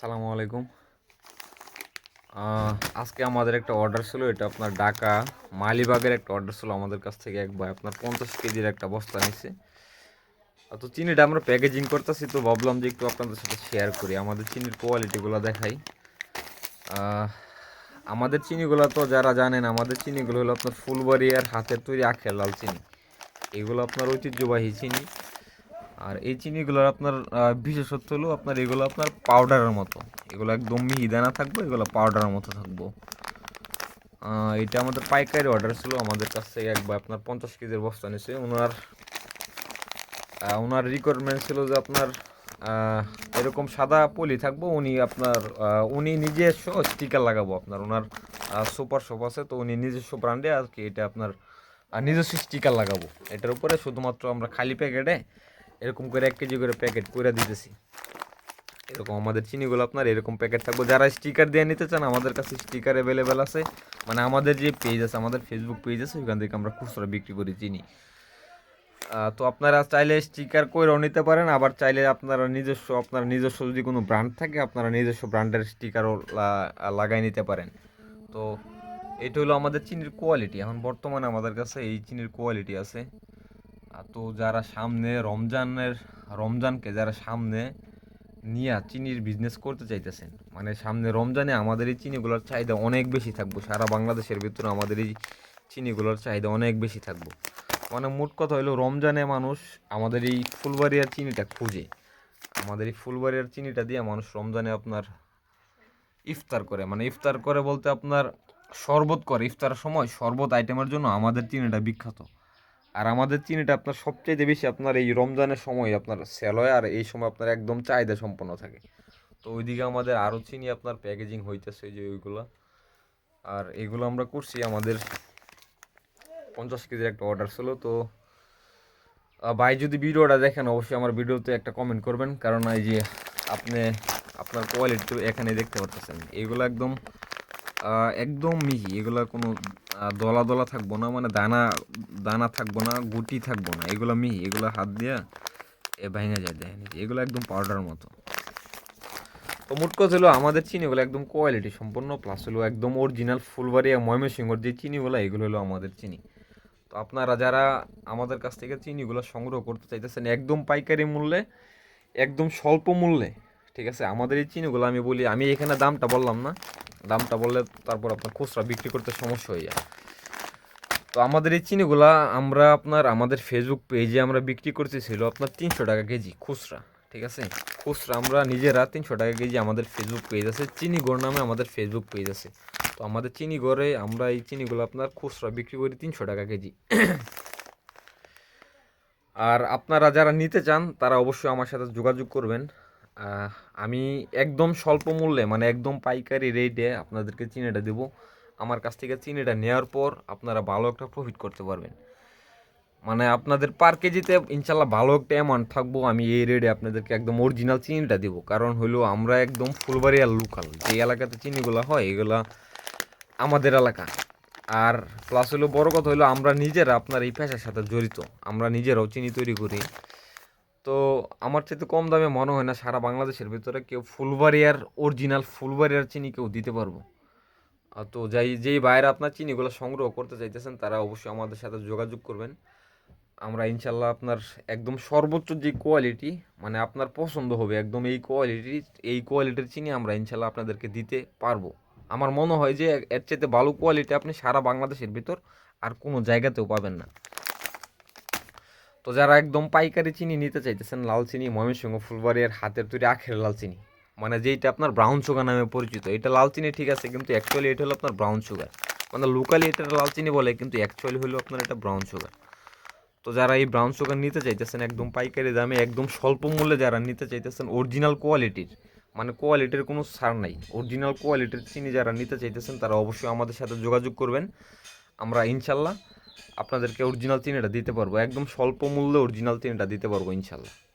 আসসালামু আলাইকুম। আজকে আমাদের একটা অর্ডার ছিল, এটা আপনার ঢাকা মালিবাগের একটা অর্ডার ছিল আমাদের কাছ থেকে এক ভাই। আপনার পঞ্চাশ কেজির একটা বস্তা নিচ্ছে তো চিনিটা আমরা প্যাকেজিং করতেছি, তো ভাবলাম যে একটু আপনাদের সাথে শেয়ার করি। আমাদের চিনির কোয়ালিটিগুলো দেখাই। আমাদের চিনিগুলো তো যারা জানেন, আমাদের চিনিগুলো হলো আপনার ফুলবাড়ি আর হাতের তৈরি আখের লাল চিনি। এগুলো আপনার ঐতিহ্যবাহী চিনি। আর এই চিনিগুলোর আপনার বিশেষত্ব হলো আপনার এগুলো আপনার পাউডারের মতো। এগুলো একদম মিহি দানা থাকবে, এগুলো পাউডারের মতো থাকব। এটা আমাদের পাইকারি অর্ডার ছিল, আমাদের কাছ থেকে একবার আপনার পঞ্চাশ কেজির বস্তা নিছে। ওনার ওনার রিকোয়ারমেন্ট ছিল যে আপনার এরকম সাদা পলি থাকব, উনি আপনার উনি নিজস্ব স্টিকার লাগাবো আপনার। ওনার সুপার শপ আছে, তো উনি নিজস্ব ব্র্যান্ডে আর কি এটা আপনার নিজস্ব স্টিকার লাগাবো। এটার উপরে শুধুমাত্র আমরা খালি প্যাকেটে এরকম করে এক কেজি করে প্যাকেট করে দিতেছি। এরকম আমাদের চিনিগুলো আপনার এরকম প্যাকেট থাকবে। যারা স্টিকার দিয়ে নিতে চান, আমাদের কাছে স্টিকার অ্যাভেলেবেল আছে। মানে আমাদের যে পেজ আছে, আমাদের ফেসবুক পেজ আছে, ওইখান থেকে আমরা খুচরা বিক্রি করি চিনি। তো আপনারা চাইলে স্টিকার করেও নিতে পারেন। আবার চাইলে আপনারা নিজস্ব, আপনার নিজস্ব যদি কোনো ব্র্যান্ড থাকে, আপনারা নিজস্ব ব্র্যান্ডের স্টিকারও লাগাই নিতে পারেন। তো এটা হলো আমাদের চিনির কোয়ালিটি এখন বর্তমানে আমাদের কাছে এই চিনির কোয়ালিটি আছে। তো যারা সামনে রমজানের, রমজানকে যারা সামনে নিয়ে চিনির বিজনেস করতে চাইতেছেন মানে সামনে রমজানে আমাদের এই চিনিগুলোর চাহিদা অনেক বেশি থাকব, সারা বাংলাদেশের ভিতরে আমাদের এই চিনিগুলোর চাহিদা অনেক বেশি থাকব। মানে মোট কথা হলো, রমজানে মানুষ আমাদের এই ফুলবাড়িয়ার চিনিটা খুঁজে। আমাদের এই ফুলবাড়িয়ার চিনিটা দিয়ে মানুষ রমজানে আপনার ইফতার করে। মানে ইফতার করে বলতে আপনার শরবত করে। ইফতারের সময় শরবত আইটেমের জন্য আমাদের চিনিটা বিখ্যাত। আর আমাদের চিনিটা আপনার সবচেয়ে বেশি আপনার এই রমজানের সময় আপনার সেল হয় আর এই সময় আপনার একদম চাহিদা সম্পন্ন থাকে। তো ওইদিকে আমাদের আরও চিনি আপনার প্যাকেজিং হইতেছে যে ওইগুলো। আর এগুলো আমরা করছি আমাদের পঞ্চাশ কেজির একটা অর্ডার ছিল, তো ভাই যদি ভিডিওটা দেখেন অবশ্যই আমার ভিডিওতে একটা কমেন্ট করবেন। কারণ এই যে আপনি, আপনার কোয়ালিটি এখানে দেখতে পারতেছেন। এগুলো একদম একদম মিহি। এগুলা কোনো দলা দলা থাকব না মানে দানা দানা থাকব না গুটি থাকব না। এগুলো মিহি। এগুলো হাত দিয়া এ ভেঙে যায় দেখেন। এই যে, এগুলো একদম পাউডার মতো। তো মোট কথা হলো আমাদের চিনিগুলো একদম কোয়ালিটি সম্পন্ন প্লাস হলো একদম অরিজিনাল ফুলবাড়িয়া ময়মনসিংহর যে চিনিগুলো এগুলো হলো আমাদের চিনি। তো আপনারা যারা আমাদের কাছ থেকে চিনিগুলো সংগ্রহ করতে চাইতেছেন একদম পাইকারি মূল্যে একদম স্বল্প মূল্যে ঠিক আছে? আমাদের এই চিনিগুলো আমি বলি আমি এখানে দামটা বললাম না। দামটা বললে তারপর আপনার খুচরা বিক্রি করতে সমস্যা হয়ে যায়। তো আমাদের এই চিনিগুলা আমরা আপনার, আমাদের ফেসবুক পেজে আমরা বিক্রি করতেছিল আপনার তিনশো টাকা কেজি খুচরা, ঠিক আছে? খুচরা আমরা নিজেরা তিনশো টাকা কেজি আমাদের ফেসবুক পেজ আছে, চিনিগড় নামে আমাদের ফেসবুক পেজ আছে। তো আমাদের চিনিগড়ে আমরা এই চিনিগুলো আপনার খুচরা বিক্রি করি তিনশো টাকা কেজি। আর আপনারা যারা নিতে চান তারা অবশ্যই আমার সাথে যোগাযোগ করবেন। আমি একদম স্বল্প মূল্যে মানে একদম পাইকারি রেটে আপনাদেরকে চিনিটা দেবো। আমার কাছ থেকে চিনিটা নেওয়ার পর আপনারা ভালো একটা প্রফিট করতে পারবেন। মানে আপনাদের পার কেজিতে ইনশাল্লাহ ভালো একটা অ্যামাউন্ট থাকব, আমি এই রেটে আপনাদেরকে একদম অরিজিনাল চিনিটা দেবো। কারণ হলো আমরা একদম ফুলবাড়িয়ার লোকাল যে এলাকাতে চিনিগুলো হয়, এগুলা আমাদের এলাকা। আর প্লাস হলো বড় কথা হলো আমরা নিজেরা আপনার এই পেশার সাথে জড়িত। আমরা নিজেরাও চিনি তৈরি করি। তো আমার চাইতে কম দামে মনে হয় না সারা বাংলাদেশের ভিতরে কেউ ফুলবাড়িয়ার অরিজিনাল ফুলবাড়িয়ার চিনি কেউ দিতে পারব। তো যাই, যেই বাইরে আপনার চিনিগুলো সংগ্রহ করতে চাইতেছেন, তারা অবশ্যই আমাদের সাথে যোগাযোগ করবেন। আমরা ইনশাল্লাহ আপনার একদম সর্বোচ্চ যে কোয়ালিটি মানে আপনার পছন্দ হবে, একদম এই কোয়ালিটি এই কোয়ালিটির চিনি আমরা ইনশাল্লাহ আপনাদেরকে দিতে পারব। আমার মনে হয় যে এর চাইতে ভালো কোয়ালিটি আপনি সারা বাংলাদেশের ভিতর আর কোনো জায়গাতেও পাবেন না। তো যারা একদম পাইকারি চিনি নিতে চাইতেছেন, লাল চিনি, ময়মনসিংহ, ফুলবাড়িয়ার হাতের তৈরি আখের লাল চিনি। মানে যেইটা আপনার ব্রাউন সুগার নামে পরিচিত। এটা লাল চিনি ঠিক আছে, কিন্তু অ্যাকচুয়ালি এটা হলো আপনার ব্রাউন সুগার মানে লোকালি এটা লাল চিনি বলে, কিন্তু অ্যাকচুয়ালি হলো আপনার এটা ব্রাউন সুগার তো যারা এই ব্রাউন সুগার নিতে চাইতেছেন, একদম পাইকারি দামে, একদম স্বল্প মূল্যে যারা নিতে চাইতেছেন অরিজিনাল কোয়ালিটির মানে কোয়ালিটির কোনো সার নাই। অরিজিনাল কোয়ালিটির চিনি যারা নিতে চাইতেছেন, তারা অবশ্যই আমাদের সাথে যোগাযোগ করবেন। আমরা ইনশাল্লাহ আপনাদেরকে অরিজিনাল চিনিটা দিতে পারব। একদম স্বল্প মূল্যে অরিজিনাল চিনিটা দিতে পারব ইনশাল্লাহ।